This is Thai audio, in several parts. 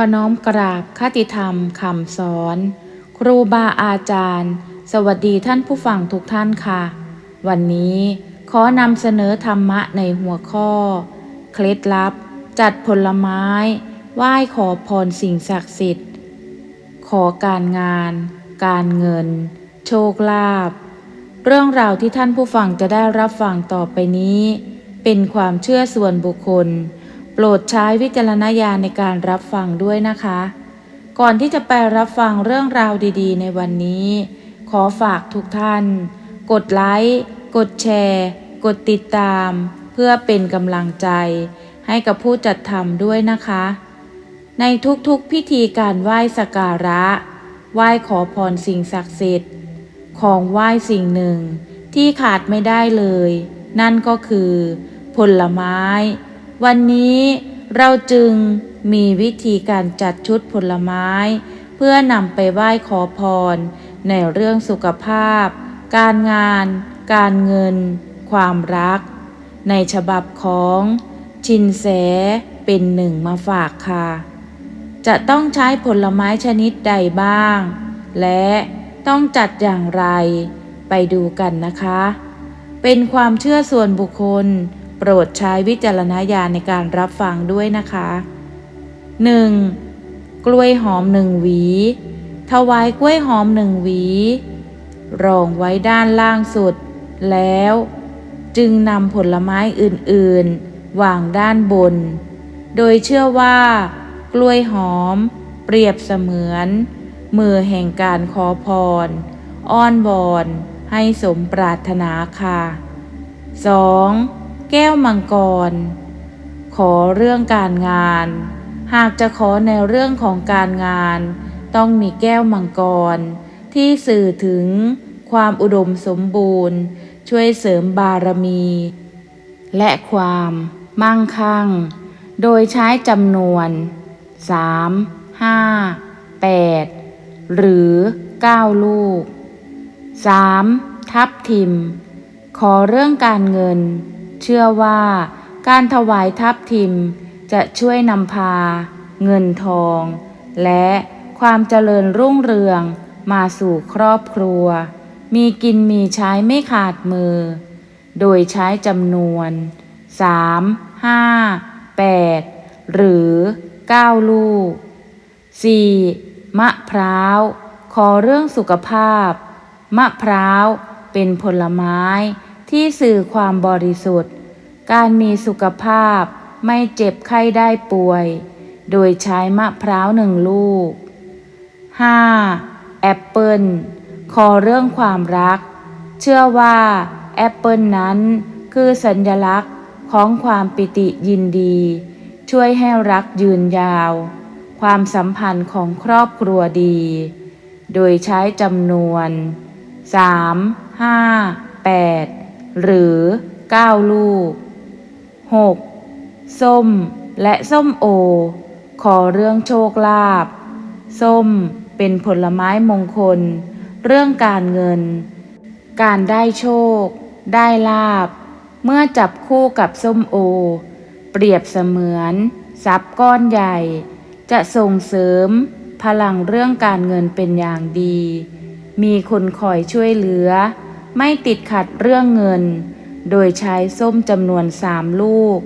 อน้อมกราบคติธรรมคำสอน ครูบาอาจารย์ สวัสดีท่านผู้ฟังทุกท่านค่ะ วันนี้ขอนำเสนอธรรมะในหัวข้อ เคล็ดลับ จัดผลไม้ ไหว้ขอพรสิ่งศักดิ์สิทธิ์ ขอการงาน การเงิน โชคลาภเรื่องราวที่ท่านผู้ฟังจะได้รับฟังต่อไปนี้ เป็นความเชื่อส่วนบุคคล ปรดใช้วิจารณญาณในการรับฟังด้วยนะคะ ก่อนที่จะไปรับฟังเรื่องราวดีๆ ในวันนี้ ขอฝากทุกท่าน กดไลค์กดแชร์ กดติดตาม เพื่อเป็นกำลังใจ ให้กับผู้จัดทำด้วยนะคะ ในทุกๆพิธีการไหว้สักการะ ไหว้ขอพรสิ่งศักดิ์สิทธิ์ ของไหว้สิ่งหนึ่งที่ขาดไม่ได้เลย นั่นก็คือ ผลไม้ วันนี้เราจึงมีวิธีการจัดชุดผลไม้ เพื่อนำไปไหว้ขอพร ในเรื่องสุขภาพ การงาน การเงิน ความรัก ในฉบับของชินแสเป็นหนึ่งมาฝากค่ะ จะต้องใช้ผลไม้ชนิดใดบ้าง และต้องจัดอย่างไร ไปดูกันนะคะ เป็นความเชื่อส่วนบุคคล โปรดใช้วิจารณญาณในการรับฟังด้วยนะคะ 1. กล้วยหอมหนึ่งหวี ถวายกล้วยหอมหนึ่งหวี รองไว้ด้านล่างสุด แล้ว จึงนำผลไม้อื่นๆ วางด้านบน โดยเชื่อว่า กล้วยหอม เปรียบเสมือน มือแห่งการขอพร อ้อนวอนให้สมปรารถนาค่ะ 2. แก้วมังกร ขอเรื่องการงาน หากจะขอในเรื่องของการงาน ต้องมีแก้วมังกร ที่สื่อถึงความอุดมสมบูรณ์ ช่วยเสริมบารมี และความมั่งคั่ง โดยใช้จำนวน 3 5 8 หรือ 9 ลูก 3. ทับทิม ขอเรื่องการเงิน เชื่อว่าการถวายทับทิมจะช่วยนำพา เงินทอง และความเจริญรุ่งเรืองมาสู่ครอบครัว มีกินมีใช้ไม่ขาดมือ โดยใช้จำนวน 3 5 8 หรือ 9 ลูก 4. มะพร้าว ขอเรื่องสุขภาพ มะพร้าวเป็นผลไม้ ที่สื่อความบริสุทธิ์ การมีสุขภาพไม่เจ็บไข้ได้ป่วย โดยใช้มะพร้าวหนึ่งลูก 5. แอปเปิลขอเรื่องความรัก เชื่อว่า แอปเปิลนั้นคือสัญลักษณ์ของความปิติยินดี ช่วยให้รักยืนยาว ความสัมพันธ์ของครอบครัวดี โดยใช้จำนวน 3 5 8 หรือ 9 ลูก 6. ส้มและส้มโอ ขอเรื่องโชคลาภส้มเป็นผลไม้มงคล เรื่องการเงิน การได้โชค ได้ลาบ เมื่อจับคู่กับส้มโอ เปรียบเสมือน ทรัพย์ก้อนใหญ่ จะส่งเสริม พลังเรื่องการเงินเป็นอย่างดี มีคนคอยช่วยเหลือ ไม่ติดขัดเรื่องเงิน โดยใช้ส้มจำนวนสามลูก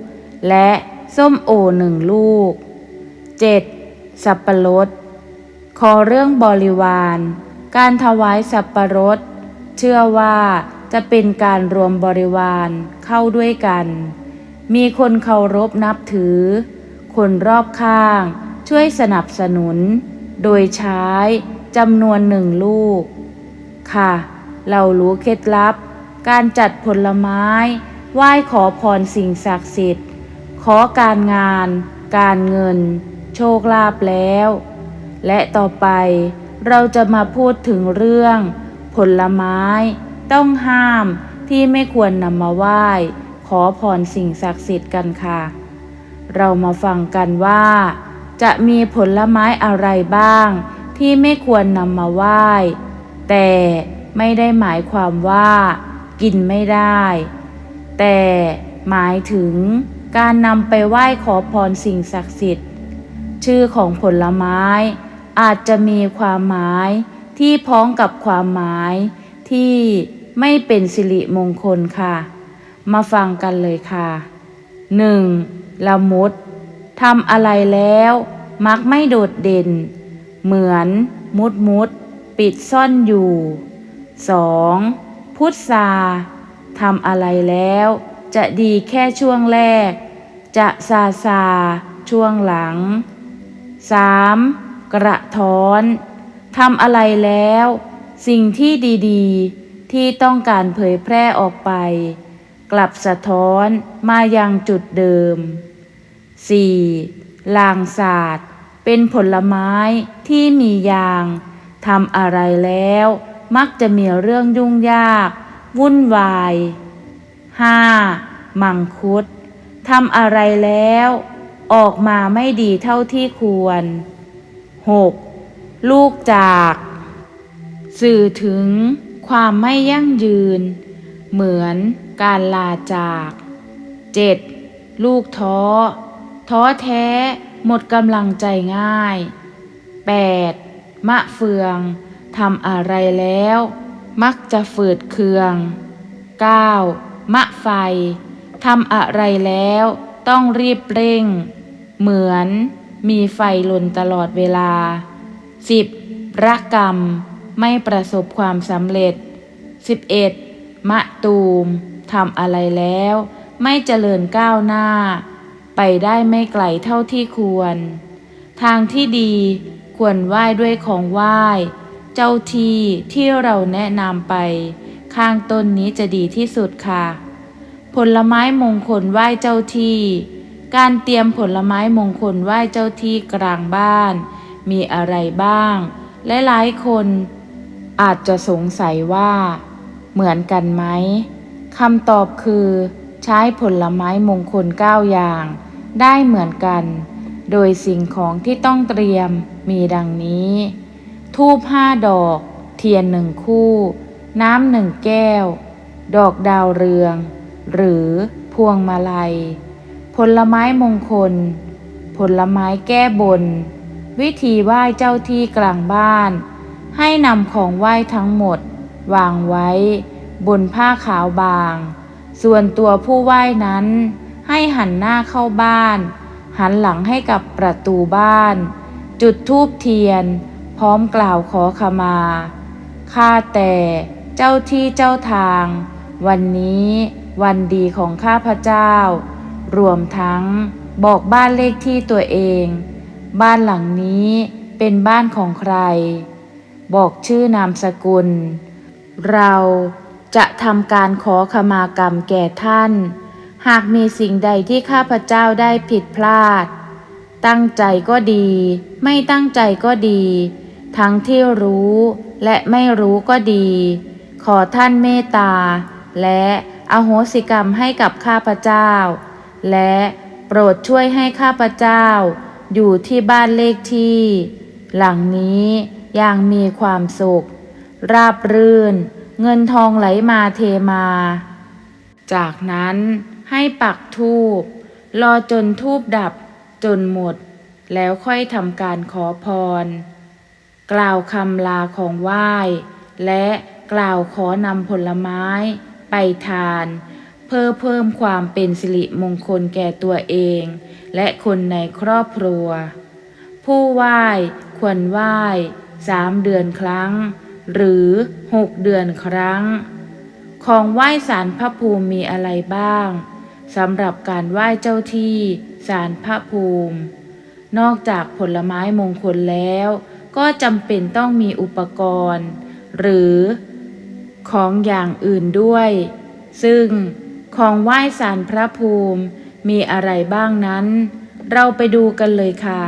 และส้มโอหนึ่งลูก 7. สับปะรด ขอเรื่องบริวาร การถวายสับปะรด เชื่อว่าจะเป็นการรวมบริวารเข้าด้วยกัน มีคนเคารพนับถือ คนรอบข้างช่วยสนับสนุน โดยใช้จำนวนหนึ่งลูก ค่ะ เรารู้เคล็ดลับ การจัดผลไม้ ไหว้ขอพรสิ่งศักดิ์สิทธิ์ ขอการงาน การเงิน โชคลาภแล้ว และต่อไปเราจะมาพูดถึงเรื่อง ผลไม้ ต้องห้ามที่ไม่ควรนำมาไหว้ ขอพรสิ่งศักดิ์สิทธิ์กันค่ะ เรามาฟังกันว่า จะมีผลไม้อะไรบ้าง ที่ไม่ควรนำมาไหว้ แต่ ไม่ได้หมายความว่ากินไม่ได้ แต่หมายถึงการนำไปไหว้ขอพรสิ่งศักดิ์สิทธิ์ ชื่อของผลไม้ อาจจะมีความหมายที่พ้องกับความหมายที่ไม่เป็นสิริมงคลค่ะ มาฟังกันเลยค่ะ 1. ละมุดทำอะไรแล้วมักไม่โดดเด่น เหมือนมุดมุดปิดซ่อนอยู่ 2. พุทธาทำอะไรแล้ว จะดีแค่ช่วงแรก จะซาซาช่วงหลัง 3. กระท้อนทำอะไรแล้ว สิ่งที่ดีๆ ที่ต้องการเผยแพร่ออกไป กลับสะท้อนมายังจุดเดิม 4. ลางศาสตร์ เป็นผลไม้ที่มียางทำอะไรแล้ว มักจะมีเรื่องยุ่งยาก วุ่นวาย 5. มังคุดทำอะไรแล้ว ออกมาไม่ดีเท่าที่ควร 6. ลูกจาก สื่อถึงความไม่ยั่งยืน เหมือนการลาจาก 7. ลูกท้อ ท้อแท้ หมดกำลังใจง่าย 8. มะเฟือง ทำอะไรแล้ว มักจะฝืดเคือง 9. มะไฟ ทำอะไรแล้วต้องรีบเร่ง เหมือนมีไฟลนตลอดเวลา 10. รักกรรม ไม่ประสบความสำเร็จ 11. มะตูม ทำอะไรแล้ว ไม่เจริญก้าวหน้า ไปได้ไม่ไกลเท่าที่ควร ทางที่ดีควรไหว้ด้วยของไหว้ เจ้าที่ที่เราแนะนำไป ข้างต้นนี้จะดีที่สุดค่ะ ผลไม้มงคลไหว้เจ้าที่ การเตรียมผลไม้มงคลไหว้เจ้าที่กลางบ้าน มีอะไรบ้าง และหลายคนอาจจะสงสัยว่า เหมือนกันไหมคำตอบคือ ใช้ผลไม้มงคลเก้าอย่าง ได้เหมือนกัน โดยสิ่งของที่ต้องเตรียมมีดังนี้ ทูบห้าดอก เทียนหนึ่งคู่ น้ำหนึ่งแก้ว ดอกดาวเรือง หรือพวงมาลัย ผลไม้มงคล ผลไม้แก้บน วิธีไหว้เจ้าที่กลางบ้าน ให้นำของไหว้ทั้งหมด วางไว้ บนผ้าขาวบาง ส่วนตัวผู้ไหว้นั้น ให้หันหน้าเข้าบ้าน หันหลังให้กับประตูบ้าน จุดธูปเทียน พร้อมกล่าวขอขมา ข้าแต่เจ้าที่เจ้าทาง วันนี้วันดีของข้าพเจ้า รวมทั้งบอกบ้านเลขที่ตัวเอง บ้านหลังนี้เป็นบ้านของใคร บอกชื่อนามสกุล เราจะทำการขอขมากรรมแก่ท่าน หากมีสิ่งใดที่ข้าพเจ้าได้ผิดพลาด ตั้งใจก็ดี ไม่ตั้งใจก็ดี ทั้งที่รู้และไม่รู้ก็ดี ขอท่านเมตตา และอโหสิกรรมให้กับข้าพเจ้า และโปรดช่วยให้ข้าพเจ้า อยู่ที่บ้านเลขที่ หลังนี้อย่างมีความสุข ราบรื่น เงินทองไหลมาเทมา จากนั้นให้ปักทูบรอจนทูบดับจนหมด แล้วค่อยทำการขอพร กล่าวคำลาของไหว้ และกล่าวขอนำผลไม้ไปทาน เพื่อเพิ่มความเป็นสิริมงคลแก่ตัวเอง และคนในครอบครัว ผู้ไหว้ควรไหว้สามเดือนครั้ง หรือหกเดือนครั้ง ของไหว้สารพระภูมิมีอะไรบ้างสำหรับการไหว้เจ้าที่สารพระภูมิ นอกจากผลไม้มงคลแล้ว ก็จำเป็นต้องมีอุปกรณ์ หรือของอย่างอื่นด้วย ซึ่งของไหว้สารพระภูมิมีอะไรบ้างนั้น เราไปดูกันเลยค่ะ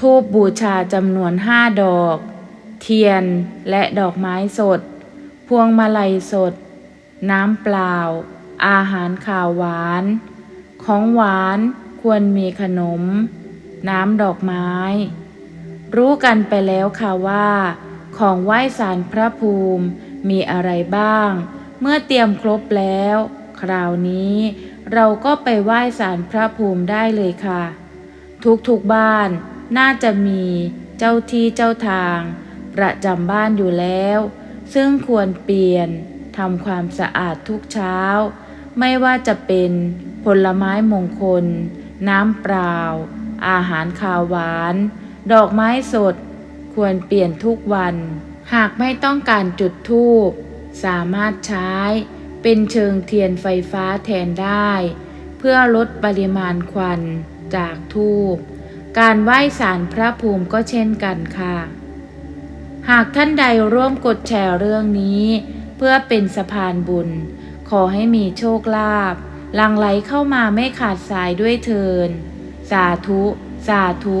ทูบบูชาจำนวนห้าดอก เทียนและดอกไม้สด พวงมาลัยสด น้ำเปล่า อาหารข่าวหวาน ของหวานควรมีขนม น้ำดอกไม้ รู้กันไปแล้วค่ะว่า ของไหว้สารพระภูมิมีอะไรบ้าง เมื่อเตรียมครบแล้ว คราวนี้เราก็ไปไหว้สารพระภูมิได้เลยค่ะ ทุกๆบ้านน่าจะมีเจ้าที่เจ้าทาง ประจำบ้านอยู่แล้ว ซึ่งควรเปลี่ยนทำความสะอาดทุกเช้า ไม่ว่าจะเป็นผลไม้มงคล น้ำเปล่า อาหารคาวหวาน ดอกไม้สดควรเปลี่ยนทุกวัน หากไม่ต้องการจุดธูป สามารถใช้เป็นเชิงเทียนไฟฟ้าแทนได้ เพื่อลดปริมาณควันจากธูป การไหว้สารพระภูมิก็เช่นกันค่ะ หากท่านใดร่วมกดแชร์เรื่องนี้ เพื่อเป็นสะพานบุญ ขอให้มีโชคลาภลังไหลเข้ามาไม่ขาดสายด้วยเทิน สาธุ สาธุ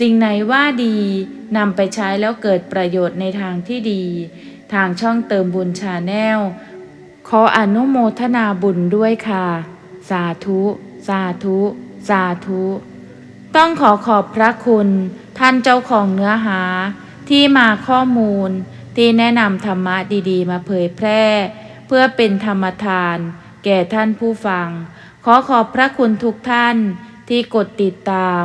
สิ่งไหนว่าดีนำไปใช้แล้วเกิดประโยชน์ในทางที่ดี ทางช่องเติมบุญชาแนล ขออนุโมทนาบุญด้วยค่ะ สาธุ สาธุ สาธุ ต้องขอขอบพระคุณ ท่านเจ้าของเนื้อหา ที่มาข้อมูล ที่แนะนำธรรมะดีๆ มาเผยแพร่ เพื่อเป็นธรรมทาน แก่ท่านผู้ฟัง ขอขอบพระคุณทุกท่านที่กดติดตาม